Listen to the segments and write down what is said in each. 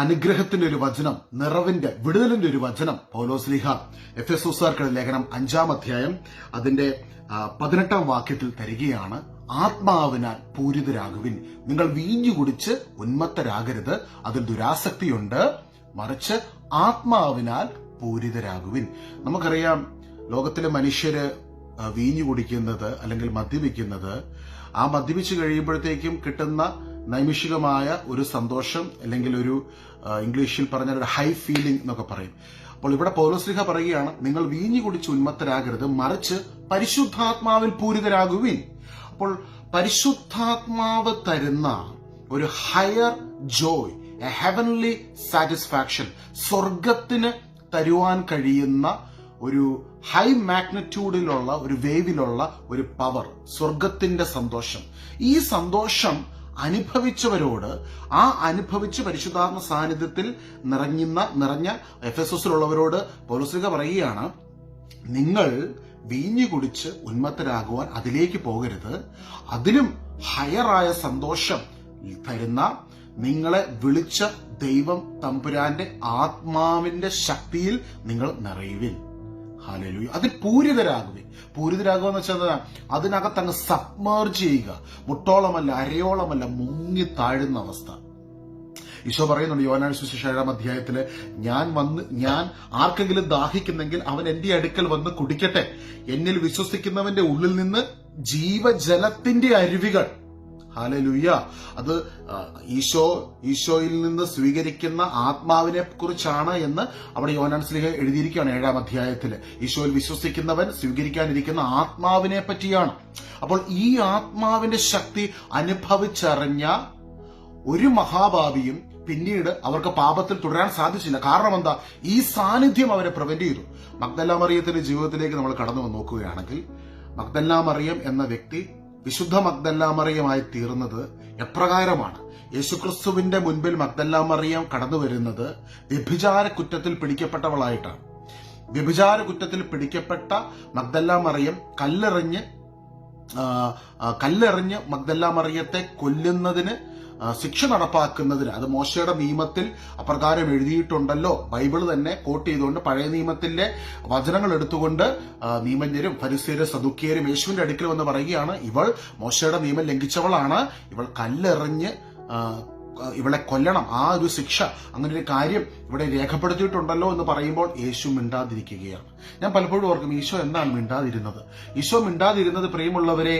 അനുഗ്രഹത്തിന്റെ ഒരു വചനം നിറവിന്റെ വിടുതലിന്റെ ഒരു വചനം പൗലോസ്ലിഹ എഫ് എസ് ഒസാർക്കുടെ ലേഖനം അഞ്ചാം അധ്യായം അതിന്റെ പതിനെട്ടാം വാക്യത്തിൽ തരികയാണ് ആത്മാവിനാൽ പൂരിതരാകുവിൻ. നിങ്ങൾ വീഞ്ഞു കുടിച്ച് ഉന്മത്തരാകരുത് അതിൽ ദുരാസക്തിയുണ്ട് മറിച്ച് ആത്മാവിനാൽ പൂരിതരാകുവിൻ. നമുക്കറിയാം ലോകത്തിലെ മനുഷ്യര് വീഞ്ഞു കുടിക്കുന്നത് അല്ലെങ്കിൽ മദ്യപിക്കുന്നത് ആ മദ്യപിച്ച് കഴിയുമ്പോഴത്തേക്കും കിട്ടുന്ന നൈമിഷികമായ ഒരു സന്തോഷം അല്ലെങ്കിൽ ഒരു ഇംഗ്ലീഷിൽ പറഞ്ഞ ഒരു ഹൈ ഫീലിംഗ് എന്നൊക്കെ പറയും. അപ്പോൾ ഇവിടെ പൗലോസ്ലിഹ പറയുകയാണ് നിങ്ങൾ വീഞ്ഞു കുടിച്ച് ഉന്മത്തരാകരുത് മറിച്ച് പരിശുദ്ധാത്മാവിൽ പൂരിതരാകുവിൻ. അപ്പോൾ പരിശുദ്ധാത്മാവ് തരുന്ന ഒരു higher joy a heavenly satisfaction സ്വർഗത്തിന് തരുവാൻ കഴിയുന്ന ഒരു ഹൈ മാഗ്നറ്റ്യൂഡിലുള്ള ഒരു വേവിലുള്ള ഒരു പവർ സ്വർഗത്തിന്റെ സന്തോഷം. ഈ സന്തോഷം അനുഭവിച്ചവരോട് ആ അനുഭവിച്ച് പരിശുദ്ധാത്മ സാന്നിധ്യത്തിൽ നിറഞ്ഞുന്ന നിറഞ്ഞ എഫ് എസ് എസിലുള്ളവരോട് പൗലോസ്ലിക പറയുകയാണ് നിങ്ങൾ വീഞ്ഞു കുടിച്ച് ഉന്മത്തരാകുവാൻ അതിലേക്ക് പോകരുത്. അതിലും ഹയറായ സന്തോഷം തരുന്ന നിങ്ങളെ വിളിച്ച ദൈവം തമ്പുരാന്റെ ആത്മാവിന്റെ ശക്തിയിൽ നിങ്ങൾ നിറയുവിൻ. ഹാലലു അതിൽ പൂരിതരാകുവേ പൂരിതരാകുക എന്ന് വെച്ചാൽ? അതിനകത്ത് അങ്ങ് സബ്മേർജ് ചെയ്യുക. മുട്ടോളമല്ല അരയോളമല്ല മുങ്ങി താഴുന്ന അവസ്ഥ. ഈശോ പറയുന്നുണ്ട് യോനാൻ സുശേഷ ഏഴാം അധ്യായത്തിൽ ഞാൻ വന്ന് ഞാൻ ആർക്കെങ്കിലും ദാഹിക്കുന്നെങ്കിൽ അവൻ എന്റെ അടുക്കൽ വന്ന് കുടിക്കട്ടെ. എന്നിൽ വിശ്വസിക്കുന്നവന്റെ ഉള്ളിൽ നിന്ന് ജീവജലത്തിന്റെ അരുവികൾ ഹാലലുയ്യ അത് ഈശോ ഈശോയിൽ നിന്ന് സ്വീകരിക്കുന്ന ആത്മാവിനെ കുറിച്ചാണ് എന്ന് അവിടെ യോനാൻ സ്ലിഹ എഴുതിയിരിക്കുകയാണ് ഏഴാം അധ്യായത്തിൽ ഈശോയിൽ വിശ്വസിക്കുന്നവൻ സ്വീകരിക്കാനിരിക്കുന്ന ആത്മാവിനെ പറ്റിയാണ് അപ്പോൾ ഈ ആത്മാവിന്റെ ശക്തി അനുഭവിച്ചറിഞ്ഞ ഒരു മഹാഭാവിയും പിന്നീട് അവർക്ക് പാപത്തിൽ തുടരാൻ സാധിച്ചില്ല. കാരണം എന്താ? ഈ സാന്നിധ്യം അവരെ പ്രിവെന്റ് ചെയ്തു. മഗ്ദല്ല മറിയത്തിന്റെ ജീവിതത്തിലേക്ക് നമ്മൾ കടന്നു നോക്കുകയാണെങ്കിൽ മഗ്ദല്ല മറിയം എന്ന വ്യക്തി വിശുദ്ധ മഗ്ദല്ലാമറിയമായി തീർന്നത് എപ്രകാരമാണ്? യേശുക്രിസ്തുവിന്റെ മുൻപിൽ മഗ്ദല്ലാമറിയം കടന്നു വരുന്നത് വ്യഭിചാര കുറ്റത്തിൽ പിടിക്കപ്പെട്ടവളായിട്ടാണ്. വ്യഭിചാര കുറ്റത്തിൽ പിടിക്കപ്പെട്ട മഗ്ദല്ലാമറിയം കല്ലെറിഞ്ഞ് കല്ലെറിഞ്ഞ് മഗ്ദല്ലാമറിയത്തെ കൊല്ലുന്നതിന് ശിക്ഷ നടപ്പാക്കുന്നതിന്. അത് മോശയുടെ നിയമത്തിൽ അപ്രകാരം എഴുതിയിട്ടുണ്ടല്ലോ. ബൈബിൾ തന്നെ കോട്ട് ചെയ്തുകൊണ്ട് പഴയ നിയമത്തിന്റെ വചനങ്ങൾ എടുത്തുകൊണ്ട് നിയമജ്ഞരും ഫരിസ്യരും സദുക്കിയരും യേശുവിന്റെ അടുക്കൽ വന്ന് പറയുകയാണ് ഇവൾ മോശയുടെ നിയമം ലംഘിച്ചവളാണ്. ഇവൾ കല്ലെറിഞ്ഞ് ഇവളെ കൊല്ലണം. ആ ഒരു ശിക്ഷ അങ്ങനെ ഒരു കാര്യം ഇവിടെ രേഖപ്പെടുത്തിയിട്ടുണ്ടല്ലോ എന്ന് പറയുമ്പോൾ യേശു മിണ്ടാതിരിക്കുകയാണ്. ഞാൻ പലപ്പോഴും ഓർക്കും ഈശോ എന്താണ് മിണ്ടാതിരുന്നത്? ഈശോ മിണ്ടാതിരുന്നത് പ്രിയമുള്ളവരെ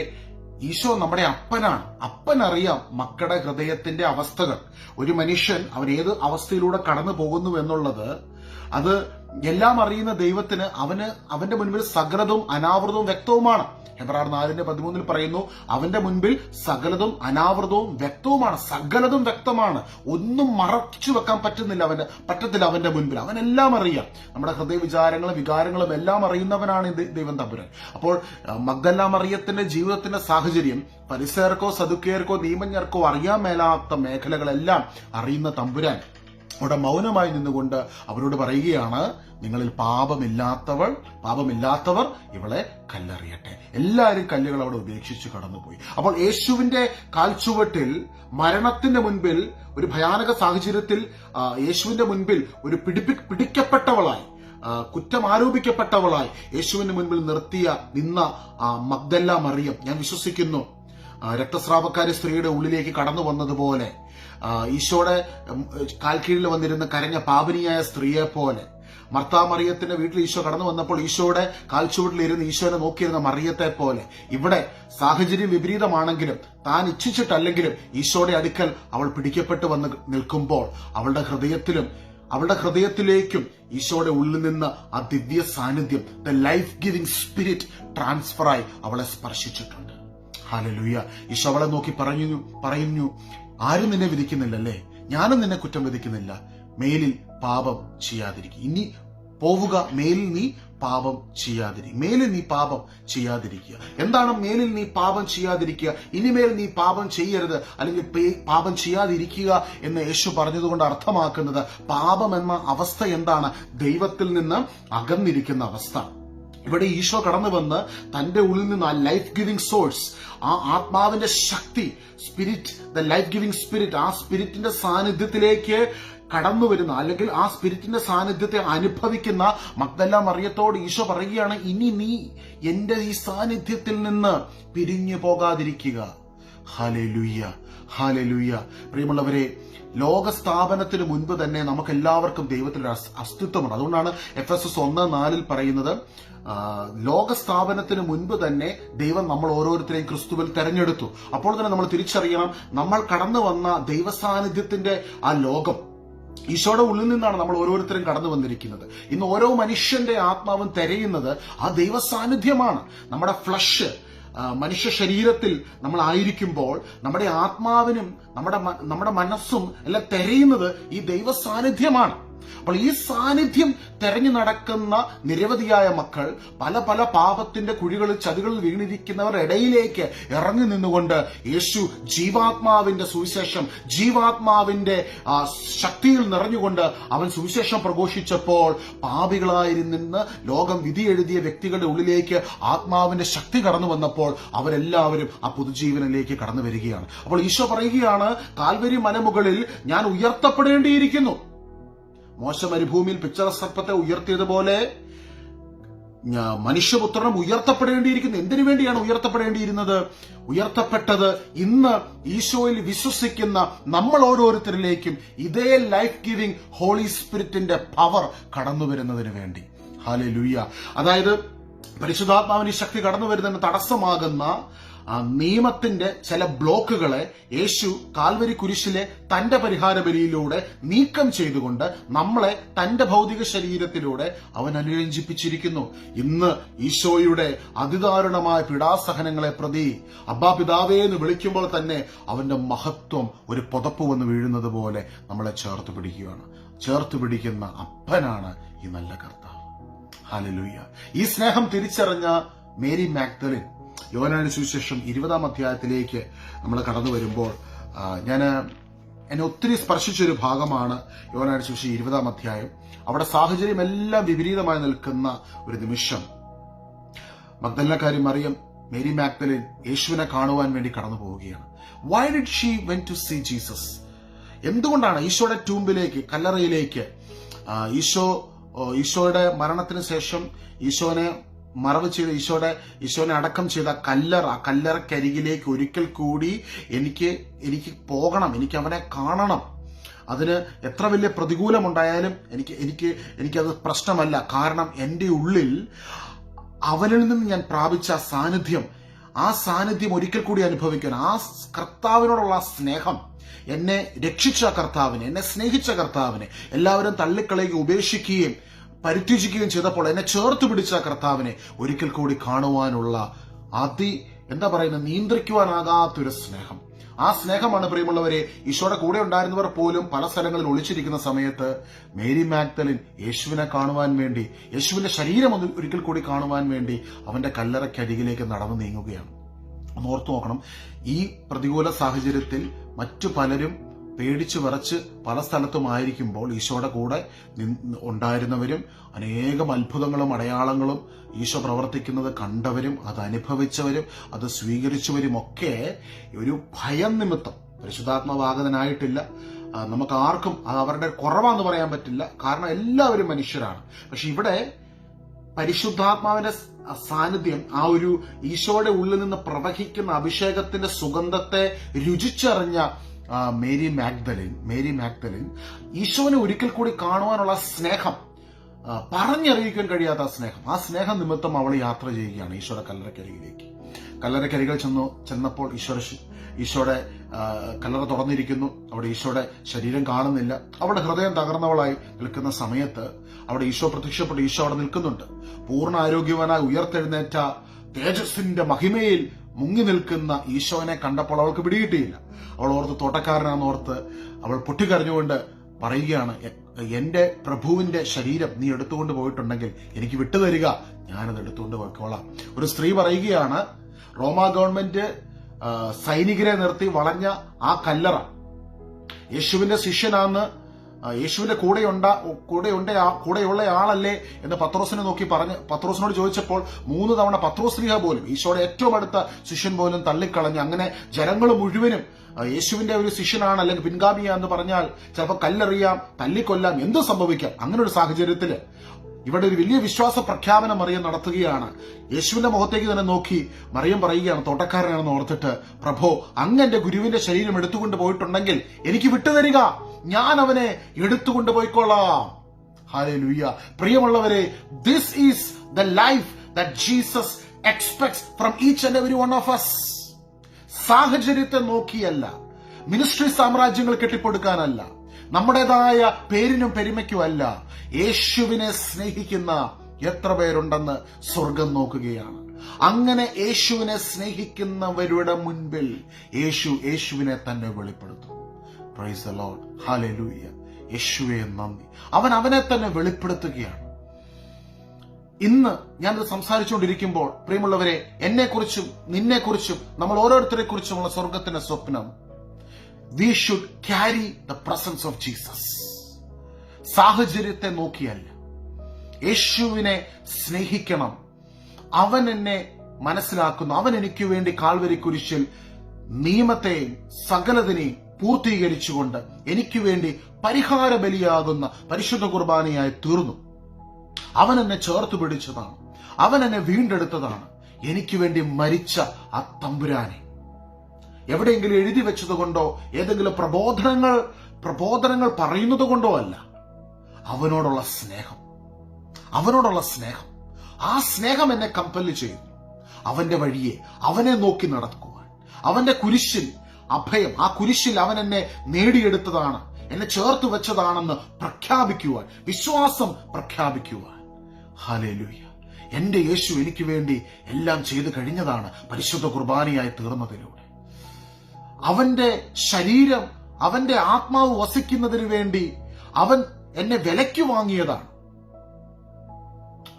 ഈശോ നമ്മുടെ അപ്പനാണ്. അപ്പൻ അറിയാം മക്കളുടെ ഹൃദയത്തിന്റെ അവസ്ഥകൾ. ഒരു മനുഷ്യൻ അവൻ ഏത് അവസ്ഥയിലൂടെ കടന്നു പോകുന്നു എന്നുള്ളത് അത് എല്ലാം അറിയുന്ന ദൈവത്തിന് അവന് അവന്റെ മുൻപിൽ സകലതും അനാവൃതവും വ്യക്തവുമാണ്. ഹെബ്രാർ നാലിന്റെ പതിമൂന്നിൽ പറയുന്നു അവന്റെ മുൻപിൽ സകലതും അനാവൃതവും വ്യക്തവുമാണ്. സകലതും വ്യക്തമാണ്. ഒന്നും മറച്ചു വെക്കാൻ പറ്റുന്നില്ല അവന്റെ പറ്റത്തില്ല അവന്റെ മുൻപിൽ. അവനെല്ലാം അറിയാം. നമ്മുടെ ഹൃദയ വിചാരങ്ങളും വികാരങ്ങളും എല്ലാം അറിയുന്നവനാണ് ദൈവം തമ്പുരൻ. അപ്പോൾ മഗ്ദല്ല മറിയത്തിന്റെ ജീവിതത്തിന്റെ സാഹചര്യം പരിസരക്കോ സതുക്കേർക്കോ നിയമജ്ഞർക്കോ അറിയാൻ മേലാത്ത മേഖലകളെല്ലാം അറിയുന്ന തമ്പുരാൻ. അവിടെ മൗനമായി നിന്നുകൊണ്ട് അവരോട് പറയുകയാണ് നിങ്ങളിൽ പാപമില്ലാത്തവൾ പാപമില്ലാത്തവർ ഇവളെ കല്ലെറിയട്ടെ. എല്ലാവരും കല്ലുകൾ അവിടെ ഉപേക്ഷിച്ച് കടന്നുപോയി. അപ്പോൾ യേശുവിന്റെ കാൽച്ചുവട്ടിൽ മരണത്തിന്റെ മുൻപിൽ ഒരു ഭയാനക സാഹചര്യത്തിൽ യേശുവിന്റെ മുൻപിൽ ഒരു പിടിപ്പി പിടിക്കപ്പെട്ടവളായി കുറ്റം ആരോപിക്കപ്പെട്ടവളായി യേശുവിന്റെ മുൻപിൽ നിർത്തിയ നിന്ന മഗ്ദല്ല മറിയം. ഞാൻ വിശ്വസിക്കുന്നു രക്തസ്രാവക്കാരി സ്ത്രീയുടെ ഉള്ളിലേക്ക് കടന്നു വന്നതുപോലെ ഈശോയുടെ കാൽക്കീഴിൽ വന്നിരുന്ന കരഞ്ഞ പാപനിയായ സ്ത്രീയെ പോലെ. മർത്താ മറിയത്തിന്റെ വീട്ടിൽ ഈശോ കടന്നു വന്നപ്പോൾ ഈശോയുടെ കാൽച്ചുവട്ടിലിരുന്ന് ഈശോനെ നോക്കിയിരുന്ന മറിയത്തെ പോലെ. ഇവിടെ സാഹചര്യം വിപരീതമാണെങ്കിലും താൻ ഇച്ഛിച്ചിട്ടല്ലെങ്കിലും ഈശോയുടെ അടുക്കൽ അവൾ പിടിക്കപ്പെട്ടു വന്ന് നിൽക്കുമ്പോൾ അവളുടെ ഹൃദയത്തിലും അവളുടെ ഹൃദയത്തിലേക്കും ഈശോയുടെ ഉള്ളിൽ നിന്ന് ആ ദിവ്യ സാന്നിധ്യം ദ ലൈഫ് ഗിവിംഗ് സ്പിരിറ്റ് ട്രാൻസ്ഫറായി അവളെ സ്പർശിച്ചിട്ടുണ്ട്. ഹാലലുയ്യ ഈശോ അവളെ നോക്കി പറഞ്ഞു പറയുന്നു ആരും നിന്നെ വിധിക്കുന്നില്ലല്ലേ? ഞാനും നിന്നെ കുറ്റം വിധിക്കുന്നില്ല. മേലിൽ പാപം ചെയ്യാതിരിക്കുക ഇനി പോവുക മേലിൽ നീ പാപം ചെയ്യാതിരിക്കുക മേലിൽ നീ പാപം ചെയ്യാതിരിക്കുക. എന്താണ് മേലിൽ നീ പാപം ചെയ്യാതിരിക്കുക? ഇനിമേൽ നീ പാപം ചെയ്യരുത് അല്ലെങ്കിൽ പാപം ചെയ്യാതിരിക്കുക എന്ന് യേശു പറഞ്ഞതുകൊണ്ട് അർത്ഥമാക്കുന്നത് പാപം എന്ന അവസ്ഥ എന്താണ്? ദൈവത്തിൽ നിന്ന് അകന്നിരിക്കുന്ന അവസ്ഥ. ഇവിടെ ഈശോ കടന്നു വന്ന് തന്റെ ഉള്ളിൽ നിന്ന് ആ ലൈഫ് ഗിവിംഗ് സോഴ്സ് ആ ആത്മാവിന്റെ ശക്തി spirit the life giving spirit ആ സ്പിരിറ്റിന്റെ സാന്നിധ്യത്തിലേക്ക് കടന്നു വരുന്ന അല്ലെങ്കിൽ ആ സ്പിരിറ്റിന്റെ സാന്നിധ്യത്തെ അനുഭവിക്കുന്ന മക്തല്ല മറിയത്തോട് ഈശോ പറയുകയാണ് ഇനി നീ എന്റെ ഈ സാന്നിധ്യത്തിൽ നിന്ന് പിരിഞ്ഞു പോകാതിരിക്കുക. ഹാലലുയ്യ ഹാലലുയ്യ പ്രിയമുള്ളവരെ ലോക സ്ഥാപനത്തിന് മുൻപ് തന്നെ നമുക്ക് എല്ലാവർക്കും ദൈവത്തിൽ ഒരു അസ്തിത്വമുണ്ട്. അതുകൊണ്ടാണ് എഫ് എസ് എസ് ഒന്ന് നാലിൽ പറയുന്നത് ലോകസ്ഥാപനത്തിന് ലോക സ്ഥാപനത്തിന് മുൻപ് തന്നെ ദൈവം നമ്മൾ ഓരോരുത്തരെയും ക്രിസ്തുവിൽ തെരഞ്ഞെടുത്തു. അപ്പോൾ തന്നെ നമ്മൾ തിരിച്ചറിയണം നമ്മൾ കടന്നു വന്ന ദൈവസാന്നിധ്യത്തിന്റെ ആ ലോകം. ഈശോയുടെ ഉള്ളിൽ നിന്നാണ് നമ്മൾ ഓരോരുത്തരും കടന്നു വന്നിരിക്കുന്നത്. ഇന്ന് ഓരോ മനുഷ്യന്റെ ആത്മാവും തെരയുന്നത് ആ ദൈവസാന്നിധ്യമാണ്. നമ്മുടെ ഫ്ലഷ് മനുഷ്യ ശരീരത്തിൽ നമ്മൾ ആയിരിക്കുമ്പോൾ നമ്മുടെ ആത്മാവിനും നമ്മുടെ നമ്മുടെ മനസ്സും എല്ലാം തെരയുന്നത് ഈ ദൈവ സാന്നിധ്യമാണ് അപ്പോൾ ഈ സാന്നിധ്യം തെരഞ്ഞു നടക്കുന്ന നിരവധിയായ മക്കൾ പല പല പാപത്തിന്റെ കുഴികളിൽ ചതികളിൽ വീണിരിക്കുന്നവരുടെ ഇടയിലേക്ക് ഇറങ്ങി നിന്നുകൊണ്ട് യേശു ജീവാത്മാവിന്റെ സുവിശേഷം ജീവാത്മാവിന്റെ ശക്തിയിൽ നിറഞ്ഞുകൊണ്ട് അവൻ സുവിശേഷം പ്രഘോഷിച്ചപ്പോൾ പാപികളായിരുന്ന് ലോകം വിധി എഴുതിയ വ്യക്തികളുടെ ഉള്ളിലേക്ക് ആത്മാവിന്റെ ശക്തി കടന്നു വന്നപ്പോൾ അവരെല്ലാവരും ആ പുതുജീവനിലേക്ക് കടന്നു വരികയാണ്. അപ്പോൾ ഈശോ പറയുകയാണ് കാൽവരി മലമുകളിൽ ഞാൻ ഉയർത്തപ്പെടേണ്ടിയിരിക്കുന്നു. മോശ മരുഭൂമിയിൽ പിച്ചറ സർപ്പത്തെ ഉയർത്തിയതുപോലെ മനുഷ്യപുത്രനും ഉയർത്തപ്പെടേണ്ടിയിരിക്കുന്നു. എന്തിനു വേണ്ടിയാണ് ഉയർത്തപ്പെടേണ്ടിയിരുന്നത്? ഉയർത്തപ്പെട്ടത് ഇന്ന് ഈശോയിൽ വിശ്വസിക്കുന്ന നമ്മൾ ഓരോരുത്തരിലേക്കും ഇതേ ലൈഫ് ഗിവിംഗ് ഹോളി സ്പിരിറ്റിന്റെ പവർ കടന്നു വരുന്നതിന് വേണ്ടി. ഹാലെ ലുയ്യ അതായത് പരിശുദ്ധാത്മാവിന് ശക്തി കടന്നു വരുന്നതിന് തടസ്സമാകുന്ന നിയമത്തിന്റെ ചില ബ്ലോക്കുകളെ യേശു കാൽവരി കുരിശിലെ തന്റെ പരിഹാര ബലിയിലൂടെ നീക്കം ചെയ്തുകൊണ്ട് നമ്മളെ തന്റെ ഭൗതിക ശരീരത്തിലൂടെ അവൻ അനുരഞ്ജിപ്പിച്ചിരിക്കുന്നു. ഇന്ന് ഈശോയുടെ അതിദാരുണമായ പീഡാസഹനങ്ങളെ പ്രതി അബ്ബാ പിതാവേ എന്ന് വിളിക്കുമ്പോൾ തന്നെ അവന്റെ മഹത്വം ഒരു പുതപ്പ് വന്ന് വീഴുന്നത് പോലെ നമ്മളെ ചേർത്ത് പിടിക്കുകയാണ്. ചേർത്ത് പിടിക്കുന്ന അപ്പനാണ് ഈ നല്ല കർത്താവ്. ഹാലലൂയ ഈ സ്നേഹം തിരിച്ചറിഞ്ഞ മേരി മാക്തലിൻ യോനാന് സുവിശേഷം ഇരുപതാം അധ്യായത്തിലേക്ക് നമ്മൾ കടന്നു വരുമ്പോൾ ഞാൻ എന്നെ ഒത്തിരി സ്പർശിച്ചൊരു ഭാഗമാണ് യോനാന് സുവിശേഷം ഇരുപതാം അധ്യായം. അവിടെ സാഹചര്യം എല്ലാം വിപരീതമായി നിൽക്കുന്ന ഒരു നിമിഷം. മദ്ദല്ലക്കാരി മറിയം മേരി മാക്തലിൻ യേശുവിനെ കാണുവാൻ വേണ്ടി കടന്നു പോവുകയാണ്. Why did she went to see Jesus എന്തുകൊണ്ടാണ് ഈശോയുടെ ടൂമ്പിലേക്ക് കല്ലറയിലേക്ക് ഈശോ ഈശോയുടെ മരണത്തിന് ശേഷം ഈശോനെ മറവ് ചെയ്ത ഈശോയുടെ ഈശോനെ അടക്കം ചെയ്ത കല്ലറ കല്ലറക്കരികിലേക്ക് ഒരിക്കൽ കൂടി എനിക്ക് എനിക്ക് പോകണം എനിക്ക് അവനെ കാണണം. അതിന് എത്ര വലിയ പ്രതികൂലമുണ്ടായാലും എനിക്ക് എനിക്ക് എനിക്കത് പ്രശ്നമല്ല. കാരണം എന്റെ ഉള്ളിൽ അവനിൽ നിന്ന് ഞാൻ പ്രാപിച്ച സാന്നിധ്യം ആ സാന്നിധ്യം ഒരിക്കൽ കൂടി അനുഭവിക്കാൻ ആ കർത്താവിനോടുള്ള സ്നേഹം എന്നെ രക്ഷിച്ച കർത്താവിനെ എന്നെ സ്നേഹിച്ച കർത്താവിനെ എല്ലാവരും തള്ളിക്കളയുകയും ഉപേക്ഷിക്കുകയും പരിത്യജിക്കുകയും ചെയ്തപ്പോൾ എന്നെ ചേർത്ത് പിടിച്ച കർത്താവിനെ ഒരിക്കൽ കൂടി കാണുവാനുള്ള അതി എന്താ പറയുന്നത് നിയന്ത്രിക്കുവാനാകാത്തൊരു സ്നേഹം. ആ സ്നേഹമാണ് പ്രിയമുള്ളവരെ ഈശോയുടെ കൂടെ ഉണ്ടായിരുന്നവർ പോലും പല സ്ഥലങ്ങളിൽ ഒളിച്ചിരിക്കുന്ന സമയത്ത് മേരി മാക്തലിൻ യേശുവിനെ കാണുവാൻ വേണ്ടി യേശുവിന്റെ ശരീരം ഒന്ന് ഒരിക്കൽ കൂടി കാണുവാൻ വേണ്ടി അവന്റെ കല്ലറയ്ക്കരികിലേക്ക് നടന്നു നീങ്ങുകയാണ്. ഒന്ന് ഓർത്തു നോക്കണം. ഈ പ്രതികൂല സാഹചര്യത്തിൽ മറ്റു പലരും പേടിച്ചു വിറച്ച് പല സ്ഥലത്തുമായിരിക്കുമ്പോൾ ഈശോയുടെ കൂടെ ഉണ്ടായിരുന്നവരും അനേകം അത്ഭുതങ്ങളും അടയാളങ്ങളും ഈശോ പ്രവർത്തിക്കുന്നത് കണ്ടവരും അത് അനുഭവിച്ചവരും അത് സ്വീകരിച്ചവരും ഒക്കെ ഒരു ഭയം നിമിത്തം. പരിശുദ്ധാത്മവാഗതനായിട്ടില്ല നമുക്ക് ആർക്കും അത് അവരുടെ കുറവാന്ന് പറയാൻ പറ്റില്ല. കാരണം എല്ലാവരും മനുഷ്യരാണ്. പക്ഷെ ഇവിടെ പരിശുദ്ധാത്മാവിന്റെ സാന്നിധ്യം ആ ഒരു ഈശോയുടെ ഉള്ളിൽ നിന്ന് പ്രവഹിക്കുന്ന അഭിഷേകത്തിന്റെ സുഗന്ധത്തെ രുചിച്ചറിഞ്ഞ മേരി മാഗ്ദലിൻ മേരി മാഗ്ദലിൻ ഈശോനെ ഒരിക്കൽ കൂടി കാണുവാനുള്ള സ്നേഹം പറഞ്ഞറിയിക്കാൻ കഴിയാത്ത സ്നേഹം. ആ സ്നേഹം നിമിത്തം അവൾ യാത്ര ചെയ്യുകയാണ് ഈശോയുടെ കല്ലറക്കരികിലേക്ക് കല്ലറക്കരികൾ ചെന്നു ചെന്നപ്പോൾ ഈശ്വര ഈശോയുടെ കല്ലറ തുറന്നിരിക്കുന്നു. അവിടെ ഈശോയുടെ ശരീരം കാണുന്നില്ല. അവിടെ ഹൃദയം തകർന്നവളായി നിൽക്കുന്ന സമയത്ത് അവിടെ ഈശോ പ്രത്യക്ഷപ്പെട്ട് ഈശോ അവിടെ നിൽക്കുന്നുണ്ട്. പൂർണ ആരോഗ്യവാനായി ഉയർത്തെഴുന്നേറ്റ തേജസ്സിന്റെ മഹിമയിൽ മുങ്ങി നിൽക്കുന്ന ഈശോനെ കണ്ടപ്പോൾ അവൾക്ക് പിടികിട്ടിയില്ല. അവൾ ഓർത്ത് തോട്ടക്കാരനാന്ന് ഓർത്ത് അവൾ പൊട്ടിക്കരഞ്ഞുകൊണ്ട് പറയുകയാണ് "എ- എന്റെ പ്രഭുവിന്റെ ശരീരം നീ എടുത്തുകൊണ്ട് പോയിട്ടുണ്ടെങ്കിൽ എനിക്ക് വിട്ടുതരിക ഞാനത് എടുത്തുകൊണ്ട് പോയിക്കോളാം. ഒരു സ്ത്രീ പറയുകയാണ് റോമ ഗവൺമെന്റ് സൈനികരെ നിർത്തി വളഞ്ഞ ആ കല്ലറ യേശുവിന്റെ ശിഷ്യനാന്ന് യേശുവിന്റെ കൂടെ കൂടെയുണ്ട കൂടെ ഉണ്ട് കൂടെയുള്ള ആളല്ലേ എന്ന് പത്രോസിനെ നോക്കി പറഞ്ഞ് പത്രോസിനോട് ചോദിച്ചപ്പോൾ മൂന്ന് തവണ പത്രോസ്ലിഹ പോലും ഈശോയുടെ ഏറ്റവും അടുത്ത ശിഷ്യൻ പോലും തള്ളിക്കളഞ്ഞ് അങ്ങനെ ജനങ്ങൾ മുഴുവനും യേശുവിന്റെ ഒരു ശിഷ്യനാണ് അല്ലെങ്കിൽ പിൻഗാമിയ എന്ന് പറഞ്ഞാൽ ചിലപ്പോൾ കല്ലെറിയാം തല്ലിക്കൊല്ലാം എന്തും സംഭവിക്കാം. അങ്ങനെ ഒരു സാഹചര്യത്തിൽ ഇവിടെ ഒരു വലിയ വിശ്വാസ പ്രഖ്യാപനം മറിയം നടത്തുകയാണ്. യേശുവിന്റെ മുഖത്തേക്ക് തന്നെ നോക്കി മറിയം പറയുകയാണ് തോട്ടക്കാരനാണെന്ന് ഓർത്തിട്ട് പ്രഭോ അങ്ങ് എന്റെ ഗുരുവിന്റെ ശരീരം എടുത്തുകൊണ്ട് പോയിട്ടുണ്ടെങ്കിൽ എനിക്ക് വിട്ടുതരിക. ഞാൻ അവനെ എടുത്തുകൊണ്ട് പോയിക്കൊള്ളാം. ഹാലേ ലൂയ പ്രിയമുള്ളവരെ this is the life that Jesus expects from each and every one of us സാഹചര്യത്തെ നോക്കിയല്ല. മിനിസ്ട്രി സാമ്രാജ്യങ്ങൾ കെട്ടിപ്പടുക്കാനല്ല. നമ്മുടേതായ പേരിനും പെരുമയ്ക്കുമല്ല യേശുവിനെ സ്നേഹിക്കുന്ന എത്ര പേരുണ്ടെന്ന് സ്വർഗം നോക്കുകയാണ്. അങ്ങനെ യേശുവിനെ സ്നേഹിക്കുന്നവരുടെ മുൻപിൽ യേശു യേശുവിനെ തന്നെ വെളിപ്പെടുത്തും. പ്രൈസ് യേശുവെ നന്ദി. അവൻ അവനെ തന്നെ വെളിപ്പെടുത്തുകയാണ്. ഇന്ന് ഞാനിത് സംസാരിച്ചുകൊണ്ടിരിക്കുമ്പോൾ പ്രിയമുള്ളവരെ എന്നെക്കുറിച്ചും നിന്നെക്കുറിച്ചും നമ്മൾ ഓരോരുത്തരെ കുറിച്ചുമുള്ള സ്വർഗത്തിന്റെ സ്വപ്നം we should carry the presence of Jesus സാഹചര്യത്തെ നോക്കിയല്ല. യേശുവിനെ സ്നേഹിക്കണം. അവൻ എന്നെ മനസ്സിലാക്കുന്നു. അവൻ എനിക്ക് വേണ്ടി കാൽവരി കുരിശിൽ നിയമത്തെയും സകലതിനെയും പൂർത്തീകരിച്ചുകൊണ്ട് എനിക്ക് വേണ്ടി പരിഹാര ബലിയാകുന്ന പരിശുദ്ധ കുർബാനയായി തീർന്നു. അവൻ എന്നെ ചേർത്ത് പിടിച്ചതാണ്. അവൻ എന്നെ വീണ്ടെടുത്തതാണ്. എനിക്ക് വേണ്ടി മരിച്ച ആ തമ്പുരാനെ. എവിടെയെങ്കിലും എഴുതി വെച്ചത് കൊണ്ടോ ഏതെങ്കിലും പ്രബോധനങ്ങൾ പ്രബോധനങ്ങൾ പറയുന്നത് കൊണ്ടോ അല്ല. അവനോടുള്ള സ്നേഹം. അവനോടുള്ള സ്നേഹം. ആ സ്നേഹം എന്നെ കമ്പൽ ചെയ്യുന്നു. അവന്റെ വഴിയെ അവനെ നോക്കി നടക്കുവാൻ അവന്റെ കുരിശിൽ അഭയം. ആ കുരിശിൽ അവൻ എന്നെ നേടിയെടുത്തതാണ്. എന്നെ ചേർത്ത് വെച്ചതാണെന്ന് പ്രഖ്യാപിക്കുവാൻ. വിശ്വാസം പ്രഖ്യാപിക്കുവാൻ. ഹാലേലൂയ എന്റെ യേശു എനിക്ക് വേണ്ടി എല്ലാം ചെയ്തു കഴിഞ്ഞതാണ്. പരിശുദ്ധ കുർബാനയായി തീർന്നതിലൂടെ. അവന്റെ ശരീരം അവന്റെ ആത്മാവ് വസിക്കുന്നതിന് വേണ്ടി അവൻ എന്നെ വിലയ്ക്ക് വാങ്ങിയതാണ്.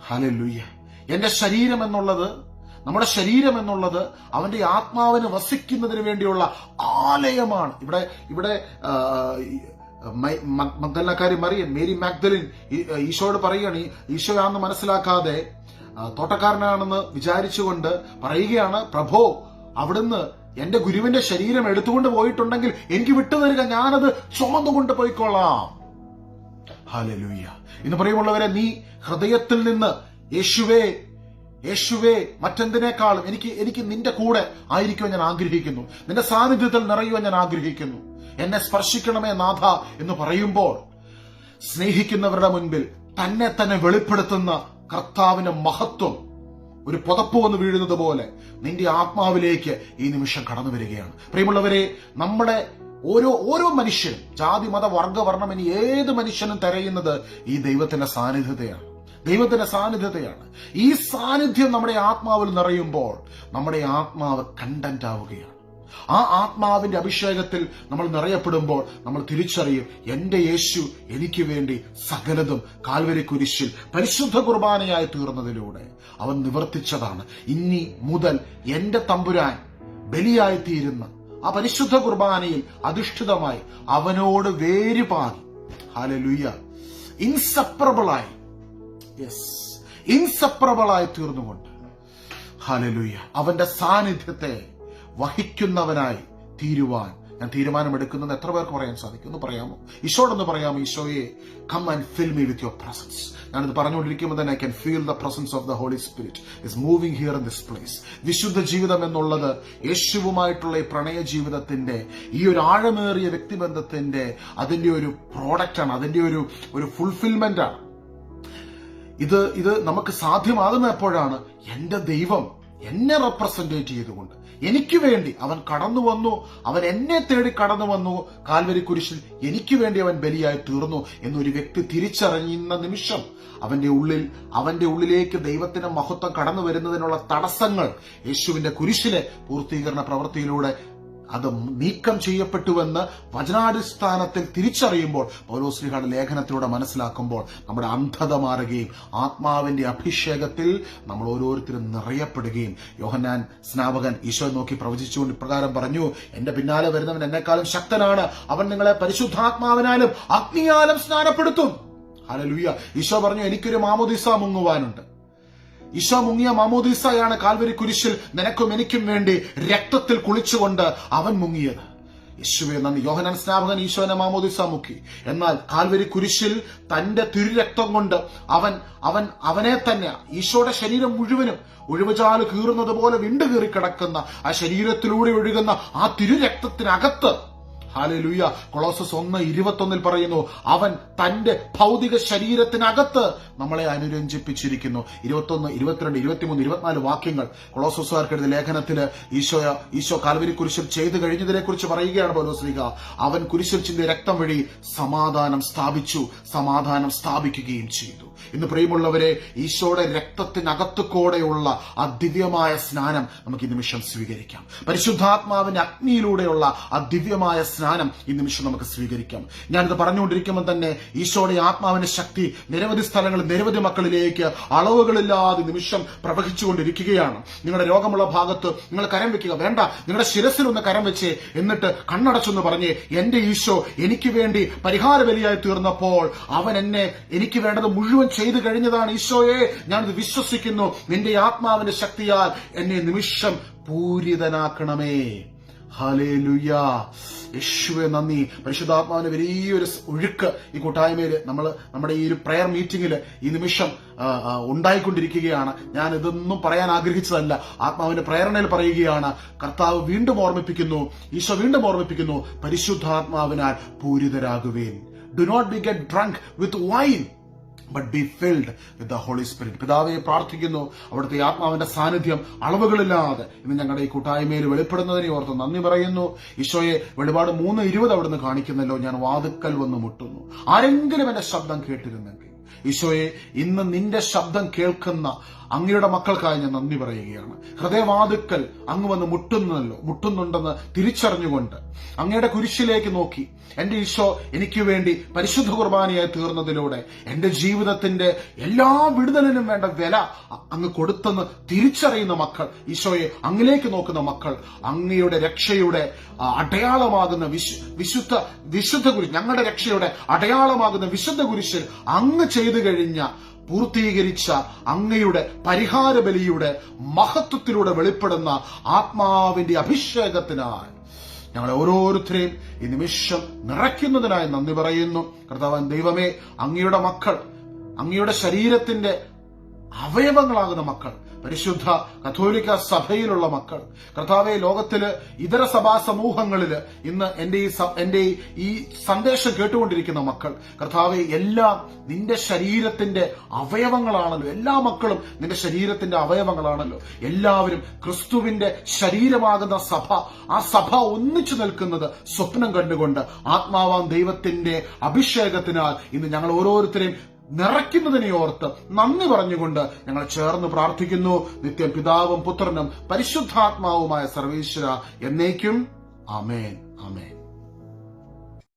ഹലലുയ്യ എന്റെ ശരീരം എന്നുള്ളത് നമ്മുടെ ശരീരം എന്നുള്ളത് അവന്റെ ആത്മാവിന് വസിക്കുന്നതിന് വേണ്ടിയുള്ള ആലയമാണ്. ഇവിടെ ഇവിടെ മഗ്ദലക്കാരി മറിയൻ മേരി മാഗ്ദലിൻ ഈ- ഈശോയോട് പറയുകയാണ് ഈശോയാണെന്ന് മനസ്സിലാക്കാതെ തോട്ടക്കാരനാണെന്ന് വിചാരിച്ചുകൊണ്ട് പറയുകയാണ് പ്രഭോ അവിടുന്ന് എന്റെ ഗുരുവിന്റെ ശരീരം എടുത്തുകൊണ്ട് പോയിട്ടുണ്ടെങ്കിൽ എനിക്ക് വിട്ടുതരിക ഞാനത് ചുമന്നുകൊണ്ട് പോയിക്കൊള്ളാം ഹാലലൂയ ഇന്ന് പറയുമുള്ളവരെ നീ ഹൃദയത്തിൽ നിന്ന് യേശുവേ യേശുവേ മറ്റെന്തിനേക്കാളും എനിക്ക് എനിക്ക് നിന്റെ കൂടെ ആയിരിക്കുവാൻ ഞാൻ ആഗ്രഹിക്കുന്നു. നിന്റെ സാന്നിധ്യത്തിൽ നിറയുവാൻ ഞാൻ ആഗ്രഹിക്കുന്നു. എന്നെ സ്പർശിക്കണമേ നാഥ എന്ന് പറയുമ്പോൾ സ്നേഹിക്കുന്നവരുടെ മുൻപിൽ തന്നെ തന്നെ വെളിപ്പെടുത്തുന്ന കർത്താവിന്റെ മഹത്വം ഒരു പുതപ്പ് വന്ന് വീഴുന്നത് പോലെ നിന്റെ ആത്മാവിലേക്ക് ഈ നിമിഷം കടന്നു വരികയാണ്. പ്രിയമുള്ളവരെ നമ്മുടെ ഓരോ ഓരോ മനുഷ്യനും ജാതി മത വർഗ വർണം ഇനി ഏത് മനുഷ്യനും തിരയുന്നത് ഈ ദൈവത്തിന്റെ സാന്നിധ്യതയാണ് ദൈവത്തിന്റെ സാന്നിധ്യതയാണ് ഈ സാന്നിധ്യം നമ്മുടെ ആത്മാവിൽ നിറയുമ്പോൾ നമ്മുടെ ആത്മാവ് കണ്ടന്റ് ആവുകയാണ്. ആ ആത്മാവിന്റെ അഭിഷേകത്തിൽ നമ്മൾ നിറയപ്പെടുമ്പോൾ നമ്മൾ തിരിച്ചറിയും എന്റെ യേശു എനിക്ക് വേണ്ടി സകലതും കാൽവരി കുരിശിൽ പരിശുദ്ധ കുർബാനയായി തീർന്നതിലൂടെ അവൻ നിവർത്തിച്ചതാണ്. ഇനി മുതൽ എന്റെ തമ്പുരാൻ ബലിയായി തീരുന്ന ആ പരിശുദ്ധ കുർബാനയിൽ അധിഷ്ഠിതമായി അവനോട് വേരുപാകി ഹാലലുയ്യ ഇൻസെപ്പറബിളായി യെസ് തീർന്നുകൊണ്ട്. ഹാലലുയ്യ അവന്റെ സാന്നിധ്യത്തെ വഹിക്കുന്നവനായി തീരുവാൻ. ഞാൻ തീരുമാനമെടുക്കുന്നത് എത്ര പേർക്ക് പറയാൻ സാധിക്കും? ഒന്ന് പറയാമോ? ഈശോടൊന്ന് പറയാമോ? ഈശോയെ come and fill me with your presence ഞാനിത് പറഞ്ഞുകൊണ്ടിരിക്കുമ്പോൾ തന്നെ I can feel the presence of the holy spirit is moving here in this place വിശുദ്ധ ജീവിതം എന്നുള്ളത് യേശുവുമായിട്ടുള്ള ഈ പ്രണയ ജീവിതത്തിന്റെ ഈ ഒരു ആഴമേറിയ വ്യക്തിബന്ധത്തിന്റെ അതിന്റെ ഒരു പ്രോഡക്റ്റാണ് അതിന്റെ ഒരു ഒരു ഫുൾഫിൽമെന്റ് ആണ്. ഇത് ഇത് നമുക്ക് സാധ്യമാകുന്ന എപ്പോഴാണ്? എന്റെ ദൈവം എന്നെ റെപ്രസെന്റേറ്റ് ചെയ്തുകൊണ്ട്. എനിക്ക് വേണ്ടി അവൻ കടന്നു വന്നു. അവൻ എന്നെ തേടി കടന്നു വന്നു. കാൽവരി കുരിശിൽ എനിക്ക് വേണ്ടി അവൻ ബലിയായി തീർന്നു എന്നൊരു വ്യക്തി തിരിച്ചറിയുന്ന നിമിഷം അവന്റെ ഉള്ളിൽ അവന്റെ ഉള്ളിലേക്ക് ദൈവത്തിന്റെ മഹത്വം കടന്നു വരുന്നതിനുള്ള തടസ്സങ്ങൾ യേശുവിന്റെ കുരിശിലെ പൂർത്തീകരണ പ്രവൃത്തിയിലൂടെ അത് നീക്കം ചെയ്യപ്പെട്ടുവെന്ന് വചനാടിസ്ഥാനത്തിൽ തിരിച്ചറിയുമ്പോൾ പൗലോസ്ലിഹയുടെ ലേഖനത്തിലൂടെ മനസ്സിലാക്കുമ്പോൾ നമ്മുടെ അന്ധത മാറുകയും ആത്മാവിന്റെ അഭിഷേകത്തിൽ നമ്മൾ ഓരോരുത്തരും നിറയപ്പെടുകയും. യോഹന്നാൻ സ്നാപകൻ ഈശോ നോക്കി പ്രവചിച്ചുകൊണ്ട് ഇപ്രകാരം പറഞ്ഞു എന്റെ പിന്നാലെ വരുന്നവൻ എന്നെക്കാളും ശക്തനാണ്. അവൻ നിങ്ങളെ പരിശുദ്ധാത്മാവിനാലും അഗ്നിയാലും സ്നാനപ്പെടുത്തും. ഹല്ലേലൂയ. ഈശോ പറഞ്ഞു എനിക്കൊരു മാമോദിസ മുങ്ങുവാനുണ്ട്. ഈശോ മുങ്ങിയ മാമോദീസയാണ് കാൽവരി കുരിശിൽ നിനക്കും എനിക്കും വേണ്ടി രക്തത്തിൽ കുളിച്ചുകൊണ്ട് അവൻ മുങ്ങിയത്. യേശുവെ നന്ദി. യോഹനാൻ സ്നാപകൻ ഈശോനെ മാമോദിസ മുക്കി. എന്നാൽ കാൽവരി കുരിശിൽ തന്റെ തിരുരക്തം കൊണ്ട് അവൻ അവൻ അവനെ തന്നെ ഈശോയുടെ ശരീരം മുഴുവനും ഒഴിവുചാൽ കീറുന്നത് പോലെ വിണ്ടുകീറി കിടക്കുന്ന ആ ശരീരത്തിലൂടെ ഒഴുകുന്ന ആ തിരുരക്തത്തിനകത്ത് ഹാലലുയ. കൊളോസസ് ഒന്ന് ഇരുപത്തൊന്നിൽ പറയുന്നു അവൻ തന്റെ ഭൗതിക ശരീരത്തിനകത്ത് നമ്മളെ അനുരഞ്ജിപ്പിച്ചിരിക്കുന്നു. ഇരുപത്തൊന്ന് ഇരുപത്തിരണ്ട് ഇരുപത്തിമൂന്ന് ഇരുപത്തിനാല് വാക്യങ്ങൾ കൊളോസസുകാർക്കെഴുതിയ ലേഖനത്തിൽ ഈശോ ഈശോ കാൽവരി കുരിശിൽ ചെയ്തു കഴിഞ്ഞതിനെ കുറിച്ച് പറയുകയാണ് പൗലോസ്ലിക അവൻ കുരിശിൽ ചിന്തിയ രക്തം വഴി സമാധാനം സ്ഥാപിച്ചു സമാധാനം സ്ഥാപിക്കുകയും ചെയ്തു. ഇന്ന് പ്രിയമുള്ളവരെ ഈശോയുടെ രക്തത്തിനകത്ത് കൂടെയുള്ള ആ ദിവ്യമായ സ്നാനം നമുക്ക് ഈ നിമിഷം സ്വീകരിക്കാം. പരിശുദ്ധാത്മാവിന്റെ അഗ്നിയിലൂടെയുള്ള ആ ദിവ്യമായ സ്നാനം ഈ നിമിഷം നമുക്ക് സ്വീകരിക്കാം. ഞാനിത് പറഞ്ഞുകൊണ്ടിരിക്കുമ്പോൾ തന്നെ ഈശോയുടെ ആത്മാവിന്റെ ശക്തി നിരവധി സ്ഥലങ്ങൾ നിരവധി മക്കളിലേക്ക് അളവുകളില്ലാതെ നിമിഷം പ്രവഹിച്ചുകൊണ്ടിരിക്കുകയാണ്. നിങ്ങളുടെ രോഗമുള്ള ഭാഗത്ത് നിങ്ങൾ കരം വെക്കുക. വേണ്ട നിങ്ങളുടെ ശിരസിൽ ഒന്ന് കരം വെച്ച് എന്നിട്ട് കണ്ണടച്ചെന്ന് പറഞ്ഞ് എന്റെ ഈശോ എനിക്ക് വേണ്ടി പരിഹാര ബലിയായി തീർന്നപ്പോൾ അവൻ എന്നെ എനിക്ക് വേണ്ടത് മുഴുവൻ ചെയ്തു കഴിഞ്ഞതാണ് ഈശോയെ. ഞാനിത് വിശ്വസിക്കുന്നു. നിന്റെ ആത്മാവിന്റെ ശക്തിയാൽ എന്നെ നിമിഷം പൂരിതനാക്കണമേ. യേശുവെ നന്ദി. പരിശുദ്ധാത്മാവിന് വലിയൊരു ഒഴുക്ക് ഈ കൂട്ടായ്മയിൽ നമ്മൾ നമ്മുടെ ഈ ഒരു പ്രയർ മീറ്റിംഗിൽ ഈ നിമിഷം ഉണ്ടായിക്കൊണ്ടിരിക്കുകയാണ്. ഞാൻ ഇതൊന്നും പറയാൻ ആഗ്രഹിച്ചതല്ല. ആത്മാവിന്റെ പ്രേരണയിൽ പറയുകയാണ്. കർത്താവ് വീണ്ടും ഓർമ്മിപ്പിക്കുന്നു. ഈശോ വീണ്ടും ഓർമ്മിപ്പിക്കുന്നു. പരിശുദ്ധാത്മാവിനാൽ പൂരിതരാകുവേൻ. Do not be get drunk with wine but be filled with the holy spirit പിതാവെ പ്രാർത്ഥിക്കുന്നു. അവിടുത്തെ ആത്മാവിന്റെ സാന്നിധ്യം അളവുകളില്ലാതെ ഇന്ന് ഞങ്ങളുടെ ഈ കൂട്ടായ്മയിൽ വെളിപ്പെടുന്നതിനെ ഓർത്ത് നന്ദി പറയുന്നു. ഈശോയെ വെളിപാട് മൂന്ന് ഇരുപത് അവിടുന്ന് കാണിക്കുന്നല്ലോ. ഞാൻ വാതുക്കൽ വന്ന് മുട്ടുന്നു. ആരെങ്കിലും എന്റെ ശബ്ദം കേട്ടിരുന്നെങ്കിൽ ഈശോയെ ഇന്ന് നിന്റെ ശബ്ദം കേൾക്കുന്ന അങ്ങയുടെ മക്കൾക്കായി ഞാൻ നന്ദി പറയുകയാണ്. ഹൃദയവാതുക്കൽ അങ്ങ് വന്ന് മുട്ടുന്നല്ലോ മുട്ടുന്നുണ്ടെന്ന് തിരിച്ചറിഞ്ഞുകൊണ്ട് അങ്ങയുടെ കുരിശിലേക്ക് നോക്കി. എന്റെ ഈശോ എനിക്ക് വേണ്ടി പരിശുദ്ധ കുർബാനയായി തീർന്നതിലൂടെ എന്റെ ജീവിതത്തിന്റെ എല്ലാ വിടുതലിനും വേണ്ട വില അങ്ങ് കൊടുത്തെന്ന് തിരിച്ചറിയുന്ന മക്കൾ ഈശോയെ അങ്ങിലേക്ക് നോക്കുന്ന മക്കൾ അങ്ങയുടെ രക്ഷയുടെ അടയാളമാകുന്ന വിശു വിശുദ്ധ വിശുദ്ധ കുരിശ് ഞങ്ങളുടെ രക്ഷയുടെ അടയാളമാകുന്ന വിശുദ്ധ കുരിശിൽ അങ്ങ് ചെയ്തു കഴിഞ്ഞ പൂർത്തീകരിച്ച അങ്ങയുടെ പരിഹാര ബലിയുടെ മഹത്വത്തിലൂടെ വെളിപ്പെടുന്ന ആത്മാവിന്റെ അഭിഷേകത്തിനാൽ ഞങ്ങളെ ഓരോരുത്തരെയും ഈ നിമിഷം നിറയ്ക്കുന്നതിനായി നന്ദി പറയുന്നു. കർത്താവൻ ദൈവമേ അങ്ങയുടെ മക്കൾ അങ്ങയുടെ ശരീരത്തിന്റെ അവയവങ്ങളാകുന്ന മക്കൾ പരിശുദ്ധ കത്തോലിക്ക സഭയിലുള്ള മക്കൾ. കർത്താവെ ലോകത്തിൽ ഇതര സഭാ സമൂഹങ്ങളിൽ ഇന്ന് എന്റെ ഈ എന്റെ ഈ സന്ദേശം കേട്ടുകൊണ്ടിരിക്കുന്ന മക്കൾ കർത്താവെ എല്ലാം നിന്റെ ശരീരത്തിന്റെ അവയവങ്ങളാണല്ലോ. എല്ലാ മക്കളും നിന്റെ ശരീരത്തിന്റെ അവയവങ്ങളാണല്ലോ. എല്ലാവരും ക്രിസ്തുവിന്റെ ശരീരമാകുന്ന സഭ. ആ സഭ ഒന്നിച്ചു നിൽക്കുന്നത് സ്വപ്നം കണ്ടുകൊണ്ട് ആത്മാവാം ദൈവത്തിന്റെ അഭിഷേകത്തിനാൽ ഇന്ന് ഞങ്ങൾ ഓരോരുത്തരെയും നിറയ്ക്കുന്നതിനെ ഓർത്ത് നന്ദി പറഞ്ഞുകൊണ്ട് ഞങ്ങൾ ചേർന്ന് പ്രാർത്ഥിക്കുന്നു. നിത്യം പിതാവും പുത്രനും പരിശുദ്ധാത്മാവുമായ സർവീശ്വര എന്നേക്കും. അമേൻ ആമേൻ.